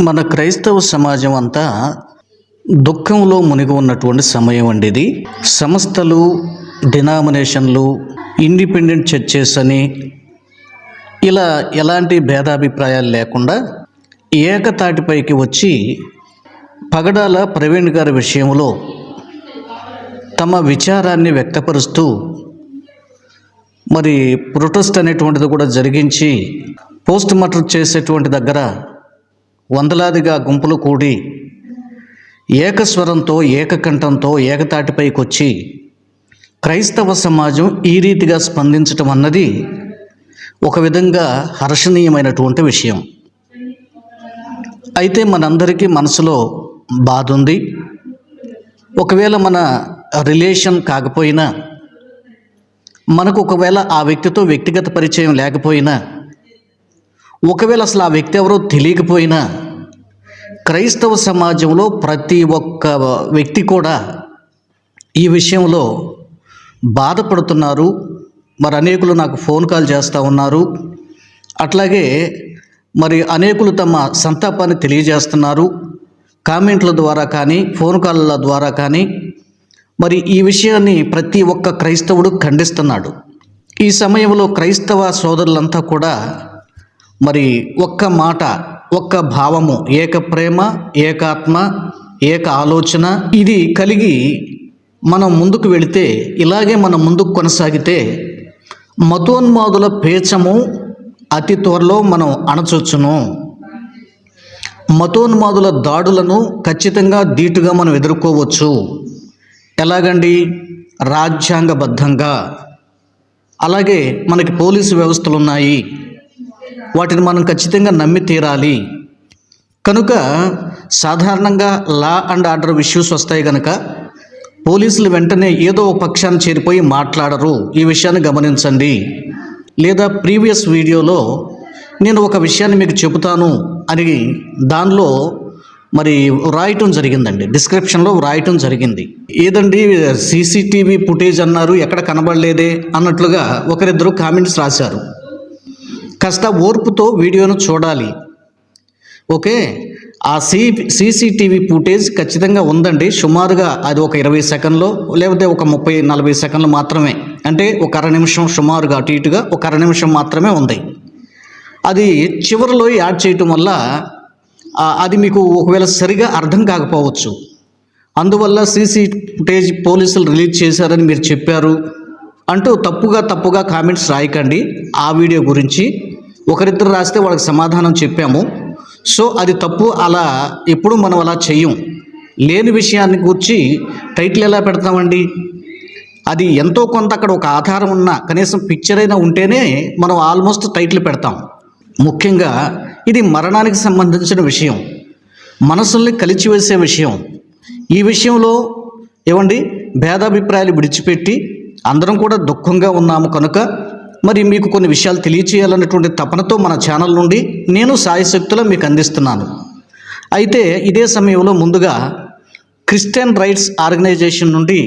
మన క్రైస్తవ సమాజం అంతా దుఃఖంలో మునిగి ఉన్నటువంటి సమయం అండి ఇది. సంస్థలు డినామినేషన్లు ఇండిపెండెంట్ చర్చెస్ అని ఇలా ఎలాంటి భేదాభిప్రాయాలు లేకుండా ఏకతాటిపైకి వచ్చి పగడాల ప్రవీణ్ గారి విషయంలో తమ విచారాన్ని వ్యక్తపరుస్తూ మరి ప్రొటెస్ట్ అనేటువంటిది కూడా జరిగించి పోస్ట్ మార్టం చేసేటువంటి దగ్గర వందలాదిగా గుంపులు కూడి ఏకస్వరంతో ఏకకంఠంతో ఏకతాటిపైకొచ్చి క్రైస్తవ సమాజం ఈ రీతిగా స్పందించటం అన్నది ఒక విధంగా హర్షణీయమైనటువంటి విషయం. అయితే మనందరికీ మనసులో బాధ ఉంది ఒకవేళ మన రిలేషన్ కాకపోయినా మనకు ఒకవేళ ఆ వ్యక్తితో వ్యక్తిగత పరిచయం లేకపోయినా ఒకవేళ అసలు ఆ వ్యక్తి ఎవరో తెలియకపోయినా క్రైస్తవ సమాజంలో ప్రతి ఒక్క వ్యక్తి కూడా ఈ విషయంలో బాధపడుతున్నారు. మరి అనేకులు నాకు ఫోన్ కాల్ చేస్తూ ఉన్నారు. అట్లాగే మరి అనేకులు తమ సంతాపాన్ని తెలియజేస్తున్నారు. కామెంట్ల ద్వారా కానీ ఫోన్ కాల్ల ద్వారా కానీ మరి ఈ విషయాన్ని ప్రతి ఒక్క క్రైస్తవుడు ఖండిస్తున్నాడు. ఈ సమయంలో క్రైస్తవ సోదరులంతా కూడా మరి ఒక్క మాట ఒక్క భావము ఏక ప్రేమ ఏకాత్మ ఏక ఆలోచన ఇది కలిగి మనం ముందుకు వెళితే ఇలాగే మనం ముందుకు కొనసాగితే మతోన్మాదుల పేచము అతి త్వరలో మనం అణచొచ్చును. మతోన్మాదుల దాడులను ఖచ్చితంగా ధీటుగా మనం ఎదుర్కోవచ్చు. ఎలాగండి? రాజ్యాంగబద్ధంగా. అలాగే మనకి పోలీసు వ్యవస్థలు ఉన్నాయి వాటిని మనం ఖచ్చితంగా నమ్మి తీరాలి. కనుక సాధారణంగా లా అండ్ ఆర్డర్ ఇష్యూస్ వస్తాయి కనుక పోలీసులు వెంటనే ఏదో ఒక పక్షాన్ని చేరిపోయి మాట్లాడరు. ఈ విషయాన్ని గమనించండి. లేదా ప్రీవియస్ వీడియోలో నేను ఒక విషయాన్ని మీకు చెబుతాను అని దానిలో మరి వ్రాయటం జరిగిందండి. డిస్క్రిప్షన్లో వ్రాయటం జరిగింది. ఏదండి సీసీటీవీ ఫుటేజ్ అన్నారు ఎక్కడ కనబడలేదే అన్నట్లుగా ఒకరిద్దరు కామెంట్స్ రాశారు. కాస్త ఓర్పుతో వీడియోను చూడాలి. ఓకే? ఆ సీ సీసీటీవీ ఫుటేజ్ ఖచ్చితంగా ఉందండి. సుమారుగా అది ఒక ఇరవై సెకండ్లో లేకపోతే ఒక ముప్పై నలభై సెకండ్లు మాత్రమే. అంటే ఒక అర నిమిషం సుమారుగా అటు ఇటుగా ఒక అర నిమిషం మాత్రమే ఉంది. అది చివరిలో యాడ్ చేయటం వల్ల అది మీకు ఒకవేళ సరిగా అర్థం కాకపోవచ్చు. అందువల్ల సీసీ ఫుటేజ్ పోలీసులు రిలీజ్ చేశారని మీరు చెప్పారు. అంటూ తప్పుగా తప్పుగా కామెంట్స్ రాయకండి. ఆ వీడియో గురించి ఒకరిద్దరు రాస్తే వాళ్ళకి సమాధానం చెప్పాము. సో అది తప్పు అలా ఎప్పుడు మనం అలా చెయ్యం లేని విషయాన్ని గురించి టైటిల్ ఎలా పెడతామండి? అది ఎంతో కొంత అక్కడ ఒక ఆధారం ఉన్న కనీసం పిక్చర్ అయినా ఉంటేనే మనం ఆల్మోస్ట్ టైటిల్ పెడతాం. ముఖ్యంగా ఇది మరణానికి సంబంధించిన విషయం. మనసుల్ని కలిచివేసే విషయం. ఈ విషయంలో ఏమండి? భేదాభిప్రాయాలు విడిచిపెట్టి అందరం కూడా దుఃఖంగా ఉన్నాము కనుక మరి మీకు కొన్ని విషయాలు తెలియచేయాలన్నటువంటి తపనతో మన ఛానల్ నుండి నేను సాయశక్తులా మీకు అందిస్తున్నాను. అయితే ఇదే సమయంలో ముందుగా క్రిస్టియన్ రైట్స్ ఆర్గనైజేషన్ నుండి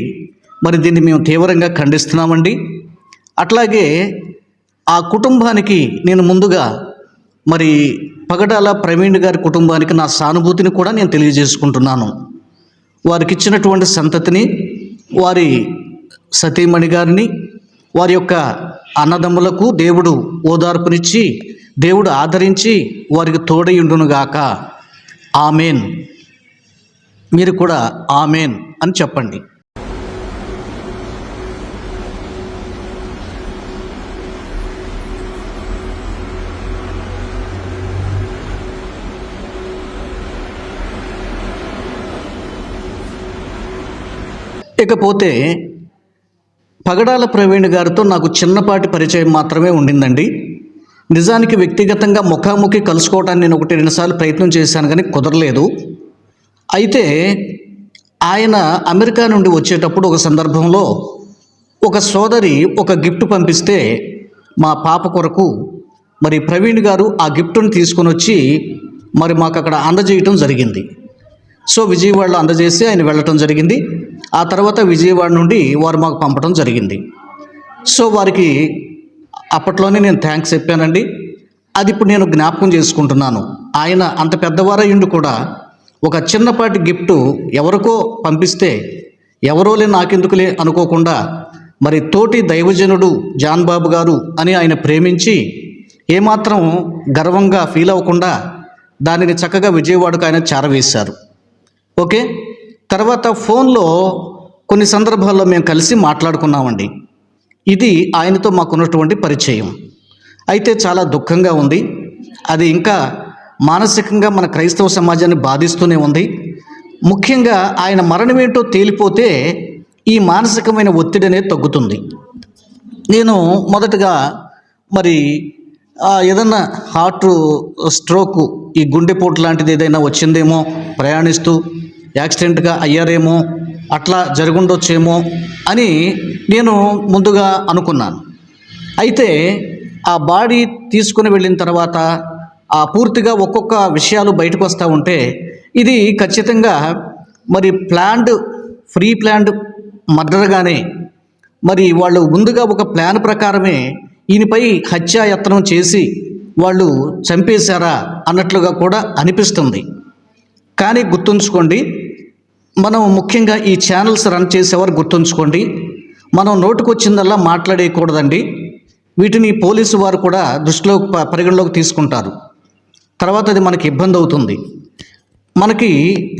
మరి దీన్ని మేము తీవ్రంగా ఖండిస్తున్నామండి. అట్లాగే ఆ కుటుంబానికి నేను ముందుగా మరి పగడాల ప్రవీణ్ గారి కుటుంబానికి నా సానుభూతిని కూడా నేను తెలియజేసుకుంటున్నాను. వారికి ఇచ్చినటువంటి సంతతిని వారి సతీమణి గారిని వారి యొక్క అన్నదమ్ములకు దేవుడు ఓదార్పునిచ్చి దేవుడు ఆదరించి వారికి తోడయుండునుగాక ఆమెన్. మీరు కూడా ఆమెన్ అని చెప్పండి. ఇకపోతే పగడాల ప్రవీణ్ గారితో నాకు చిన్నపాటి పరిచయం మాత్రమే ఉండిందండి. నిజానికి వ్యక్తిగతంగా ముఖాముఖి కలుసుకోవటాన్ని నేను ఒకటి రెండుసార్లు ప్రయత్నం చేశాను కానీ కుదరలేదు. అయితే ఆయన అమెరికా నుండి వచ్చేటప్పుడు ఒక సందర్భంలో ఒక సోదరి ఒక గిఫ్ట్ పంపిస్తే మా పాప కొరకు మరి ప్రవీణ్ గారు ఆ గిఫ్ట్ను తీసుకొని వచ్చి మరి మాకు అక్కడ అందజేయటం జరిగింది. సో విజయవాడలో అందజేసి ఆయన వెళ్ళటం జరిగింది. ఆ తర్వాత విజయవాడ నుండి వారు మాకు పంపడం జరిగింది. సో వారికి అప్పట్లోనే నేను థ్యాంక్స్ చెప్పానండి. అది ఇప్పుడు నేను జ్ఞాపకం చేసుకుంటున్నాను. ఆయన అంత పెద్దవారయ్యుండి కూడా ఒక చిన్నపాటి గిఫ్ట్ ఎవరికో పంపిస్తే ఎవరోలే నాకెందుకులే అనుకోకుండా మరి తోటి దైవజనుడు జాన్ బాబు గారు అని ఆయన ప్రేమించి ఏమాత్రం గర్వంగా ఫీల్ అవ్వకుండా దానిని చక్కగా విజయవాడకు ఆయన చేరవేశారు. ఓకే? తర్వాత ఫోన్లో కొన్ని సందర్భాల్లో మేము కలిసి మాట్లాడుకున్నామండి. ఇది ఆయనతో మాకున్నటువంటి పరిచయం. అయితే చాలా దుఃఖంగా ఉంది. అది ఇంకా మానసికంగా మన క్రైస్తవ సమాజాన్ని బాధిస్తూనే ఉంది. ముఖ్యంగా ఆయన మరణం ఏంటో తేలిపోతే ఈ మానసికమైన ఒత్తిడి అనేది తగ్గుతుంది. నేను మొదటగా మరి ఏదన్నా హార్ట్ స్ట్రోక్ ఈ గుండెపోటు లాంటిది ఏదైనా వచ్చిందేమో ప్రయాణిస్తూ యాక్సిడెంట్గా అయ్యారేమో అట్లా జరుగుండొచ్చేమో అని నేను ముందుగా అనుకున్నాను. అయితే ఆ బాడీ తీసుకుని వెళ్ళిన తర్వాత ఆ పూర్తిగా ఒక్కొక్క విషయాలు బయటకు వస్తూ ఉంటే ఇది ఖచ్చితంగా మరి ప్లాన్డ్ ఫ్రీ ప్లాన్డ్ మర్డర్గానే మరి వాళ్ళు ముందుగా ఒక ప్లాన్ ప్రకారమే ఈయనపై హత్యాయత్నం చేసి వాళ్ళు చంపేశారా అన్నట్లుగా కూడా అనిపిస్తుంది. కానీ గుర్తుంచుకోండి మనం ముఖ్యంగా ఈ ఛానల్స్ రన్ చేసేవారు గుర్తుంచుకోండి. మనం నోటుకొచ్చిందల్లా మాట్లాడేయకూడదండి. వీటిని పోలీసు వారు కూడా దృష్టిలో ప- పరిగణలోకి తీసుకుంటారు. తర్వాత అది మనకి ఇబ్బంది అవుతుంది మనకి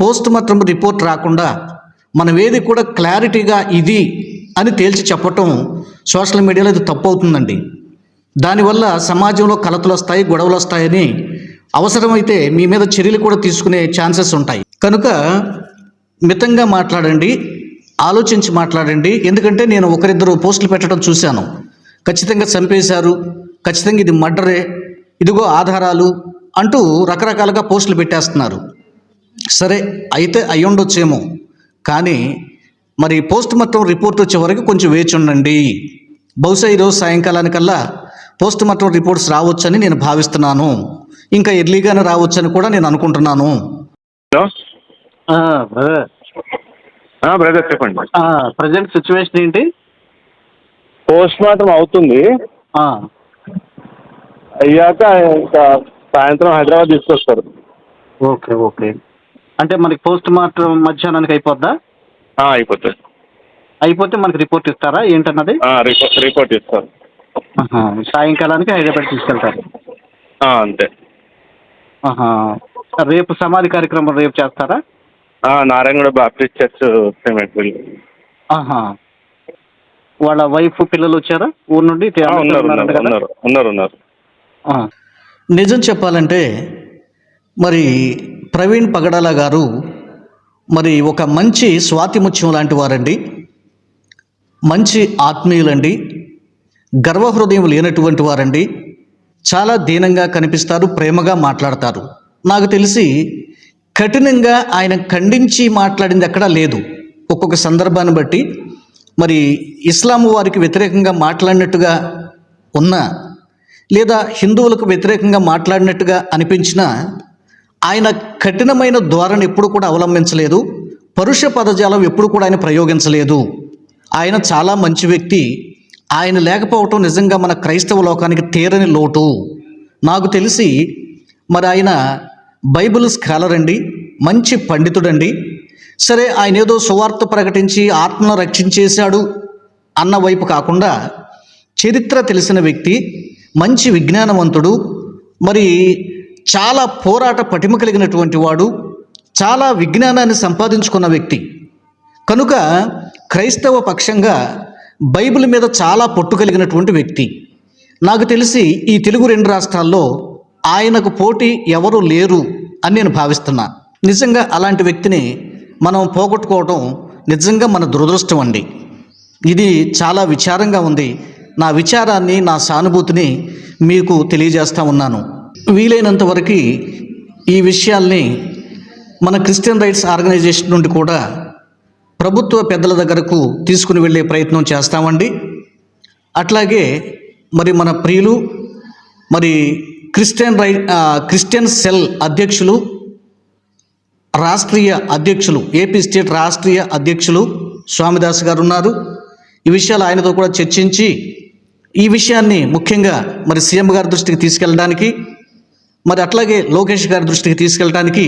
పోస్ట్ మార్టం రిపోర్ట్ రాకుండా మనం ఏది కూడా క్లారిటీగా ఇది అని తేల్చి చెప్పటం సోషల్ మీడియాలో ఇది తప్పు అవుతుందండి దానివల్ల సమాజంలో కలతలు వస్తాయి గొడవలు వస్తాయని అవసరమైతే మీ మీద చర్యలు కూడా తీసుకునే ఛాన్సెస్ ఉంటాయి. కనుక మితంగా మాట్లాడండి ఆలోచించి మాట్లాడండి. ఎందుకంటే నేను ఒకరిద్దరు పోస్టులు పెట్టడం చూశాను. ఖచ్చితంగా చంపేశారు. ఖచ్చితంగా ఇది మర్డరే. ఇదిగో ఆధారాలు అంటూ రకరకాలుగా పోస్టులు పెట్టేస్తున్నారు. సరే అయితే అయ్యుండొచ్చేమో. కానీ మరి పోస్ట్ మార్టం రిపోర్ట్ వచ్చే వరకు కొంచెం వేచి ఉండండి బహుశా ఈరోజు సాయంకాలానికల్లా పోస్ట్ మార్టం రిపోర్ట్స్ రావచ్చని నేను భావిస్తున్నాను. ఇంకా ఎర్లీగానే రావచ్చని కూడా నేను అనుకుంటున్నాను. హలో? బ్రదర్ బ్రదర్ చెప్పండి. ప్రజెంట్ సిచ్యువేషన్ ఏంటి? పోస్ట్ మార్టం అవుతుంది అయ్యాక ఇంకా సాయంత్రం హైదరాబాద్ తీసుకొస్తారు. Okay okay. అంటే మనకి పోస్ట్ మార్టం మధ్యాహ్నానికి అయిపోద్దా? అయిపోతుంది అయిపోతే మనకి రిపోర్ట్ ఇస్తారా? ఏంటన్నది? రిపోర్ట్ రిపోర్ట్ ఇస్తారు. సాయంకాలానికి హైదరాబాద్ తీసుకెళ్తారు. అంతే. రేపు సమాధి కార్యక్రమం రేపు చేస్తారా? Narayanguda Baptist church cement bill. ఆహా. వాళ్ళ వైఫ్ పిల్లలు వచ్చారా? ఊరు నుండి ఉన్నారు ఉన్నారు ఉన్నారు నిజం చెప్పాలంటే మరి ప్రవీణ్ పగడాల గారు మరి ఒక మంచి స్వాతి ముత్యం లాంటి వారండి. మంచి ఆత్మీయులండి. గర్వహృదయం లేనటువంటి వారండి. చాలా దీనంగా కనిపిస్తారు ప్రేమగా మాట్లాడతారు. నాకు తెలిసి కఠినంగా ఆయన ఖండించి మాట్లాడింది ఎక్కడా లేదు. ఒక్కొక్క సందర్భాన్ని బట్టి మరి ఇస్లాం వారికి వ్యతిరేకంగా మాట్లాడినట్టుగా ఉన్న లేదా హిందువులకు వ్యతిరేకంగా మాట్లాడినట్టుగా అనిపించినా ఆయన కఠినమైన ధోరణి ఎప్పుడు కూడా అవలంబించలేదు. పరుష పదజాలం ఎప్పుడు కూడా ఆయన ప్రయోగించలేదు. ఆయన చాలా మంచి వ్యక్తి. ఆయన లేకపోవటం నిజంగా మన క్రైస్తవ లోకానికి తీరని లోటు. నాకు తెలిసి మరి ఆయన బైబిల్ స్కాలర్ అండి మంచి పండితుడండి. సరే ఆయన ఏదో సువార్త ప్రకటించి ఆత్మను రక్షించేశాడు అన్న వైపు కాకుండా చరిత్ర తెలిసిన వ్యక్తి మంచి విజ్ఞానవంతుడు మరి చాలా పోరాట పటిమ కలిగినటువంటి వాడు చాలా విజ్ఞానాన్ని సంపాదించుకున్న వ్యక్తి. కనుక క్రైస్తవ పక్షంగా బైబిల్ మీద చాలా పట్టు కలిగినటువంటి వ్యక్తి. నాకు తెలిసి ఈ తెలుగు రెండు రాష్ట్రాల్లో ఆయనకు పోటీ ఎవరు లేరు అని నేను భావిస్తున్నా. నిజంగా అలాంటి వ్యక్తిని మనం పోగొట్టుకోవటం నిజంగా మన దురదృష్టం అండి. ఇది చాలా విచారంగా ఉంది. నా విచారాన్ని నా సానుభూతిని మీకు తెలియజేస్తూ ఉన్నాను. వీలైనంత వరకు ఈ విషయాల్ని మన క్రిస్టియన్ రైట్స్ ఆర్గనైజేషన్ నుండి కూడా ప్రభుత్వ పెద్దల దగ్గరకు తీసుకుని వెళ్ళే ప్రయత్నం చేస్తామండి. అట్లాగే మరి మన ప్రియులు మరి క్రిస్టియన్ రై క్రిస్టియన్ సెల్ అధ్యక్షులు రాష్ట్రీయ అధ్యక్షులు ఏపీ స్టేట్ రాష్ట్రీయ అధ్యక్షులు స్వామిదాస్ గారు ఉన్నారు ఈ విషయాలు ఆయనతో కూడా చర్చించి ఈ విషయాన్ని ముఖ్యంగా మరి సీఎం గారి దృష్టికి తీసుకెళ్ళడానికి మరి అట్లాగే లోకేష్ గారి దృష్టికి తీసుకెళ్ళడానికి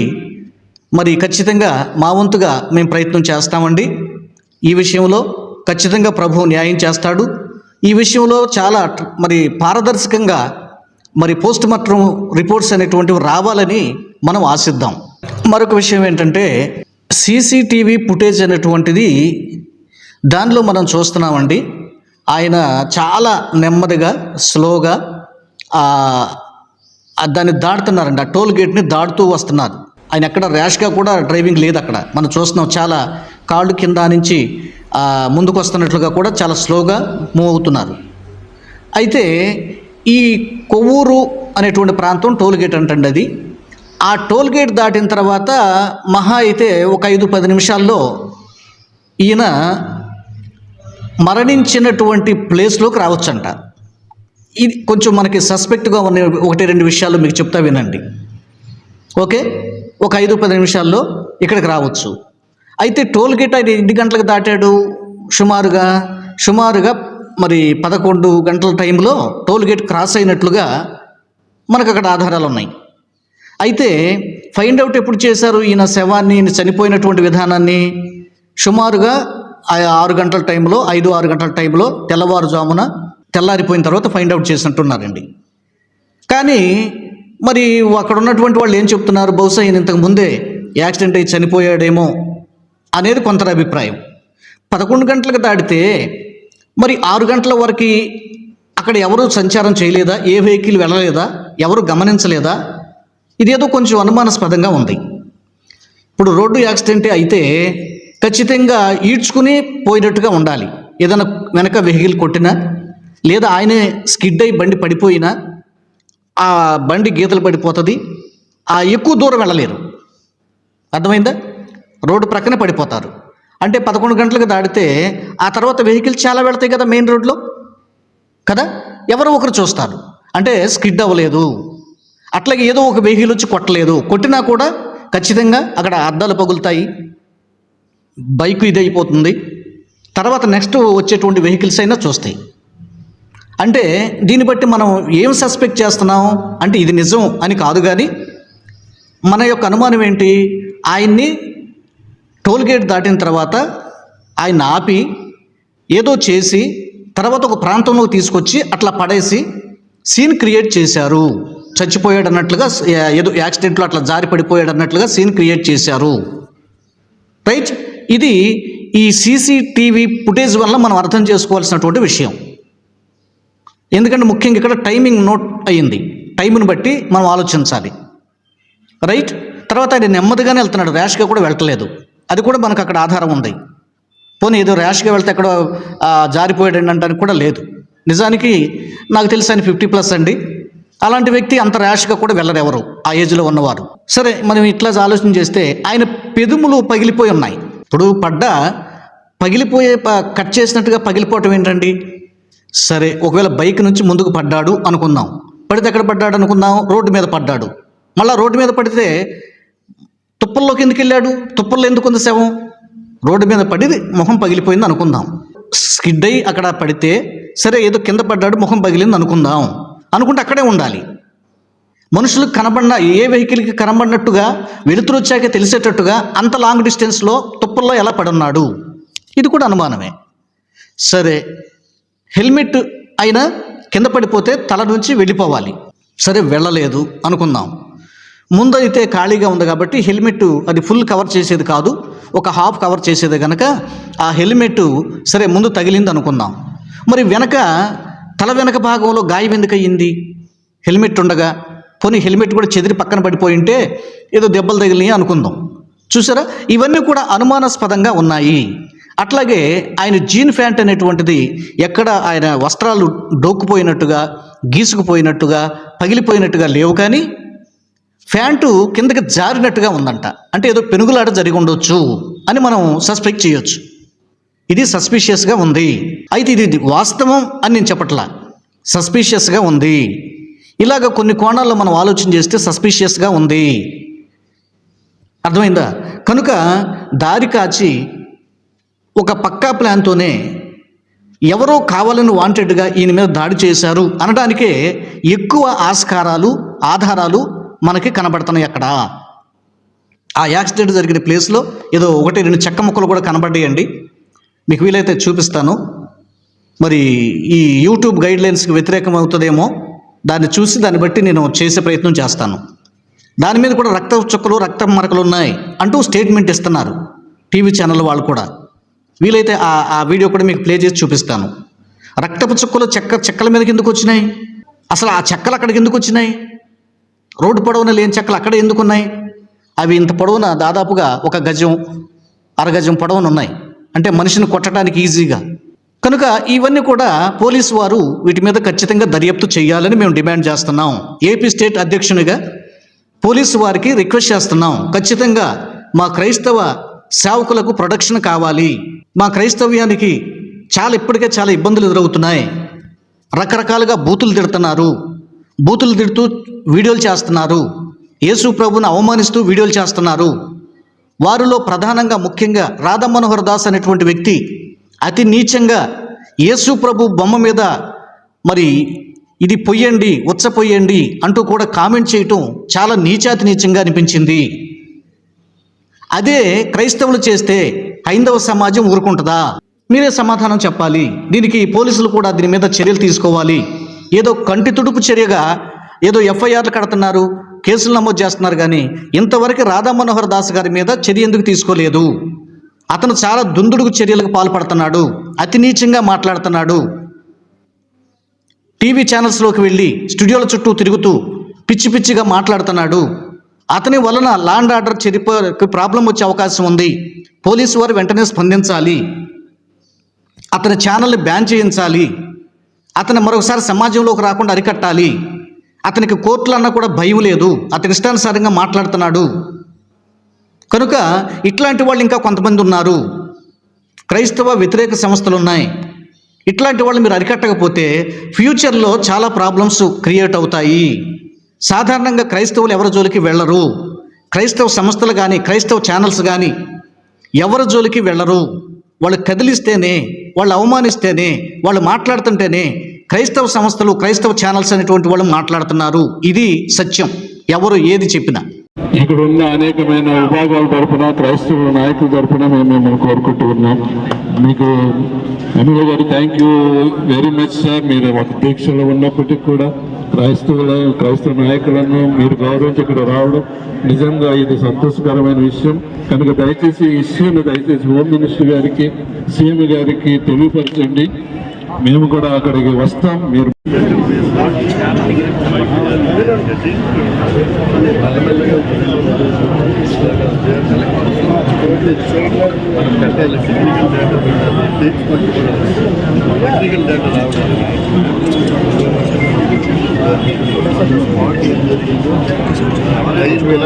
మరి ఖచ్చితంగా మా వంతుగా మేము ప్రయత్నం చేస్తామండి. ఈ విషయంలో ఖచ్చితంగా ప్రభువు న్యాయం చేస్తాడు. ఈ విషయంలో చాలా మరి పారదర్శకంగా మరి పోస్ట్ మార్టం రిపోర్ట్స్ అనేటువంటివి రావాలని మనం ఆశిద్దాం. మరొక విషయం ఏంటంటే సీసీటీవీ ఫుటేజ్ అనేటువంటిది దానిలో మనం చూస్తున్నామండి. ఆయన చాలా నెమ్మదిగా స్లోగా దాన్ని దాటుతున్నారండి. ఆ టోల్ గేట్ని దాటుతూ వస్తున్నారు. ఆయన ఎక్కడ ర్యాష్గా కూడా డ్రైవింగ్ లేదు అక్కడ. మనం చూస్తున్నాం చాలా కాళ్ళు కింద నుంచి ముందుకు వస్తున్నట్లుగా కూడా చాలా స్లోగా మూవ్ అవుతున్నారు. అయితే ఈ కొవ్వూరు అనేటువంటి ప్రాంతం టోల్గేట్ అంటండి అది. ఆ టోల్గేట్ దాటిన తర్వాత మహా అయితే ఒక ఐదు పది నిమిషాల్లో ఈయన మరణించినటువంటి ప్లేస్లోకి రావచ్చంట. ఇది కొంచెం మనకి సస్పెక్ట్గా ఉన్న ఒకటి రెండు విషయాలు మీకు చెప్తా వినండి. ఓకే? ఒక ఐదు పది నిమిషాల్లో ఇక్కడికి రావచ్చు. అయితే టోల్ గేట్ ఆయన ఎన్ని గంటలకు దాటాడు? సుమారుగా? సుమారుగా మరి పదకొండు గంటల టైంలో టోల్గేట్ క్రాస్ అయినట్లుగా మనకు అక్కడ ఆధారాలు ఉన్నాయి. అయితే ఫైండ్ అవుట్ ఎప్పుడు చేశారు? ఈయన శవాన్ని ఈయన చనిపోయినటువంటి విధానాన్ని? సుమారుగా ఆ ఆరు గంటల టైంలో ఐదు ఆరు గంటల టైంలో తెల్లవారుజామున తెల్లారిపోయిన తర్వాత ఫైండ్ అవుట్ చేసినట్టున్నారండి. కానీ మరి అక్కడ ఉన్నటువంటి వాళ్ళు ఏం చెప్తున్నారు? బహుశా ఈయన ఇంతకు ముందే యాక్సిడెంట్ అయి చనిపోయాడేమో అనేది కొందరి అభిప్రాయం. పదకొండు గంటలకు దాటితే మరి ఆరు గంటల వరకు అక్కడ ఎవరు సంచారం చేయలేదా? ఏ వెహికల్ వెళ్ళలేదా? ఎవరు గమనించలేదా? ఇదేదో కొంచెం అనుమానాస్పదంగా ఉంది. ఇప్పుడు రోడ్డు యాక్సిడెంట్ అయితే ఖచ్చితంగా ఈడ్చుకుని పోయినట్టుగా ఉండాలి. ఏదైనా వెనక వెహికల్ కొట్టినా లేదా ఆయనే స్కిడ్ అయి బండి పడిపోయినా ఆ బండి గీతలు పడిపోతుంది ఆ ఎక్కువ దూరం వెళ్ళలేరు. అర్థమైందా? రోడ్డు ప్రక్కన పడిపోతారు. అంటే పదకొండు గంటలకు దాటితే ఆ తర్వాత వెహికల్ చాలా వెళ్తాయి కదా మెయిన్ రోడ్లో? కదా? ఎవరో ఒకరు చూస్తారు. అంటే స్కిడ్ అవ్వలేదు. అట్లాగే ఏదో ఒక వెహికల్ వచ్చి కొట్టలేదు. కొట్టినా కూడా ఖచ్చితంగా అక్కడ అద్దాలు పగులుతాయి. బైక్ ఇది అయిపోతుంది. తర్వాత నెక్స్ట్ వచ్చేటువంటి వెహికల్స్ అయినా చూస్తాయి. అంటే దీన్ని బట్టి మనం ఏం సస్పెక్ట్ చేస్తున్నాం? అంటే ఇది నిజం అని కాదు కానీ మన యొక్క అనుమానం ఏంటి? ఆయన్ని టోల్ గేట్ దాటిన తర్వాత ఆయన ఆపి ఏదో చేసి తర్వాత ఒక ప్రాంతంలోకి తీసుకొచ్చి అట్లా పడేసి సీన్ క్రియేట్ చేశారు. చచ్చిపోయాడు అన్నట్లుగా ఏదో యాక్సిడెంట్లో అట్లా జారి పడిపోయాడు అన్నట్లుగా సీన్ క్రియేట్ చేశారు. రైట్ ఇది ఈ సీసీటీవీ ఫుటేజ్ వల్ల మనం అర్థం చేసుకోవాల్సినటువంటి విషయం. ఎందుకంటే ముఖ్యంగా ఇక్కడ టైమింగ్ నోట్ అయ్యింది. టైంను బట్టి మనం ఆలోచించాలి. రైట్ తర్వాత ఆయన నెమ్మదిగానే వెళ్తున్నాడు. ర్యాష్గా కూడా వెళ్ళట్లేదు. అది కూడా మనకు అక్కడ ఆధారం ఉంది. పోనీ ఏదో ర్యాష్గా వెళ్తే ఎక్కడో జారిపోయాడు అంటానికి కూడా లేదు. నిజానికి నాకు తెలిసి ఆయన ఫిఫ్టీ ప్లస్ అండి. అలాంటి వ్యక్తి అంత ర్యాష్గా కూడా వెళ్ళరెవరు ఆ ఏజ్లో ఉన్నవారు. సరే మనం ఇట్లా ఆలోచన చేస్తే ఆయన పెదుములు పగిలిపోయి ఉన్నాయి. ఇప్పుడు పడ్డ పగిలిపోయే ప- కట్ చేసినట్టుగా పగిలిపోవటం ఏంటండి? సరే ఒకవేళ బైక్ నుంచి ముందుకు పడ్డాడు అనుకుందాం. పడితే ఎక్కడ పడ్డాడు అనుకుందాం? రోడ్డు మీద పడ్డాడు. మళ్ళీ రోడ్డు మీద పడితే తుప్పల్లోకి ఎందుకు వెళ్ళాడు? తుప్పల్లో ఎందుకు ఉంది శవం? రోడ్డు మీద పడి ముఖం పగిలిపోయింది అనుకుందాం. స్కిడ్ అయి అక్కడ పడితే సరే ఏదో కింద పడ్డాడు ముఖం పగిలింది అనుకుందాం. అనుకుంటే అక్కడే ఉండాలి. మనుషులకు కనబడిన ఏ వెహికల్కి కనబడినట్టుగా వెలుతురు వచ్చాక తెలిసేటట్టుగా అంత లాంగ్ డిస్టెన్స్లో తుప్పల్లో ఎలా పడున్నాడు? ఇది కూడా అనుమానమే. సరే హెల్మెట్ అయినా కింద పడిపోతే తల నుంచి వెళ్ళిపోవాలి. సరే వెళ్ళలేదు అనుకుందాం. ముందైతే ఖాళీగా ఉంది కాబట్టి హెల్మెట్ అది ఫుల్ కవర్ చేసేది కాదు. ఒక హాఫ్ కవర్ చేసేది కనుక ఆ హెల్మెట్ సరే ముందు తగిలింది అనుకుందాం. మరి వెనక తల వెనక భాగంలో గాయం ఎందుకు అయ్యింది హెల్మెట్ ఉండగా. పోనీ హెల్మెట్ కూడా చెదిరి పక్కన పడిపోయి ఉంటే ఏదో దెబ్బలు తగిలినాయి అనుకుందాం. చూసారా? ఇవన్నీ కూడా అనుమానాస్పదంగా ఉన్నాయి. అట్లాగే ఆయన జీన్ ప్యాంట్ అనేటువంటిది ఎక్కడ ఆయన వస్త్రాలు డోక్కుపోయినట్టుగా గీసుకుపోయినట్టుగా పగిలిపోయినట్టుగా లేవు కానీ ప్యాంటు కిందకి జారినట్టుగా ఉందంట. అంటే ఏదో పెనుగులాట జరిగి ఉండొచ్చు అని మనం సస్పెక్ట్ చేయొచ్చు. ఇది సస్పీషియస్గా ఉంది. అయితే ఇది వాస్తవం అని నేను చెప్పట్లా. సస్పీషియస్గా ఉంది. ఇలాగ కొన్ని కోణాల్లో మనం ఆలోచన చేస్తే సస్పీషియస్గా ఉంది. అర్థమైందా? కనుక దారి కాచి ఒక పక్కా ప్లాన్తోనే ఎవరో కావాలని వాంటెడ్గా ఈయన మీద దాడి చేశారు అనడానికే ఎక్కువ ఆస్కారాలు ఆధారాలు మనకి కనబడుతున్నాయి అక్కడ. ఆ యాక్సిడెంట్ జరిగిన ప్లేస్లో ఏదో ఒకటి రెండు చెక్క ముక్కలు కూడా కనబడ్డాయండి. మీకు వీలైతే చూపిస్తాను. మరి ఈ యూట్యూబ్ గైడ్ లైన్స్కి వ్యతిరేకం అవుతుందేమో దాన్ని చూసి దాన్ని బట్టి నేను చేసే ప్రయత్నం చేస్తాను. దాని మీద కూడా రక్త చుక్కలు రక్త మరకలు ఉన్నాయి అంటూ స్టేట్మెంట్ ఇస్తున్నారు టీవీ ఛానల్ వాళ్ళు కూడా. వీలైతే ఆ ఆ వీడియో కూడా మీకు ప్లే చేసి చూపిస్తాను. రక్తపు చుక్కలు చెక్క చెక్కల మీదకి ఎందుకు వచ్చినాయి? అసలు ఆ చెక్కలు అక్కడికి ఎందుకు వచ్చినాయి? రోడ్డు పొడవున లేని చెక్కలు అక్కడ ఎందుకు ఉన్నాయి అవి ఇంత పొడవున? దాదాపుగా ఒక గజం అరగజం పొడవున ఉన్నాయి. అంటే మనిషిని కొట్టడానికి ఈజీగా. కనుక ఇవన్నీ కూడా పోలీసు వారు వీటి మీద ఖచ్చితంగా దర్యాప్తు చేయాలని మేము డిమాండ్ చేస్తున్నాం. ఏపీ స్టేట్ అధ్యక్షునిగా పోలీసు వారికి రిక్వెస్ట్ చేస్తున్నాం. ఖచ్చితంగా మా క్రైస్తవ సేవకులకు ప్రొడక్షన్ కావాలి. మా క్రైస్తవ్యానికి చాలా ఇప్పటికే చాలా ఇబ్బందులు ఎదురవుతున్నాయి. రకరకాలుగా బూతులు తిడుతున్నారు. బూతులు తిడుతూ వీడియోలు చేస్తున్నారు. యేసు ప్రభుని అవమానిస్తూ వీడియోలు చేస్తున్నారు. వారిలో ప్రధానంగా ముఖ్యంగా రాధా మనోహర్ దాస్ అనేటువంటి వ్యక్తి అతి నీచంగా యేసు ప్రభు బొమ్మ మీద మరి ఇది పొయ్యండి ఉచ్చ పొయ్యండి అంటూ కూడా కామెంట్ చేయటం చాలా నీచాతి నీచంగా అనిపించింది. అదే క్రైస్తవులు చేస్తే హైందవ సమాజం ఊరుకుంటుందా? మీరే సమాధానం చెప్పాలి. దీనికి పోలీసులు కూడా దీని మీద చర్యలు తీసుకోవాలి. ఏదో కంటి తుడుపు చర్యగా ఏదో ఎఫ్ఐఆర్లు కడుతున్నారు కేసులు నమోదు చేస్తున్నారు కానీ ఇంతవరకు రాధా మనోహర్ దాస్ గారి మీద చర్య ఎందుకు తీసుకోలేదు? అతను చాలా దుందుడుకు చర్యలకు పాల్పడుతున్నాడు అతి నీచంగా మాట్లాడుతున్నాడు. టీవీ ఛానల్స్లోకి వెళ్ళి స్టూడియోల చుట్టూ తిరుగుతూ పిచ్చి పిచ్చిగా మాట్లాడుతున్నాడు. అతని వలన లాండ్ ఆర్డర్ చెరిపోకి ప్రాబ్లం వచ్చే అవకాశం ఉంది. పోలీసు వారు వెంటనే స్పందించాలి. అతని ఛానల్ని బ్యాన్ చేయించాలి. అతను మరొకసారి సమాజంలోకి రాకుండా అరికట్టాలి. అతనికి కోర్టులన్నా కూడా భయం లేదు. అతని ఇష్టానుసారంగా మాట్లాడుతున్నాడు. కనుక ఇట్లాంటి వాళ్ళు ఇంకా కొంతమంది ఉన్నారు. క్రైస్తవ వ్యతిరేక సంస్థలు ఉన్నాయి. ఇట్లాంటి వాళ్ళు మీరు అరికట్టకపోతే ఫ్యూచర్లో చాలా ప్రాబ్లమ్స్ క్రియేట్ అవుతాయి. సాధారణంగా క్రైస్తవులు ఎవరి జోలికి వెళ్ళరు. క్రైస్తవ సంస్థలు కానీ క్రైస్తవ ఛానల్స్ కానీ ఎవరి జోలికి వెళ్ళరు. వాళ్ళు కదిలిస్తేనే వాళ్ళు అవమానిస్తేనే వాళ్ళు మాట్లాడుతుంటేనే క్రైస్తవ సంస్థలు క్రైస్తవ ఛానల్స్ అనేటువంటి వాళ్ళు మాట్లాడుతున్నారు. ఇది సత్యం. ఎవరు ఏది చెప్పినా. ఇక్కడ ఉన్న అనేకమైన విభాగాల తరపున క్రైస్తవ నాయకుల తరఫున మేము మిమ్మల్ని కోరుకుంటూ ఉన్నాం. మీకు ఎమ్మెల్యే గారు thank you very much sir మీరు ఒక దీక్షలో ఉన్నప్పటికీ కూడా క్రైస్తవుల క్రైస్తవ నాయకులను మీరు గౌరవించి ఇక్కడ రావడం నిజంగా ఇది సంతోషకరమైన విషయం. కనుక దయచేసి ఈ దయచేసి హోమ్ మినిస్టర్ గారికి సీఎం గారికి తెలియపరచండి. మేము కూడా అక్కడికి వస్తాం. మీరు ఐదు వేల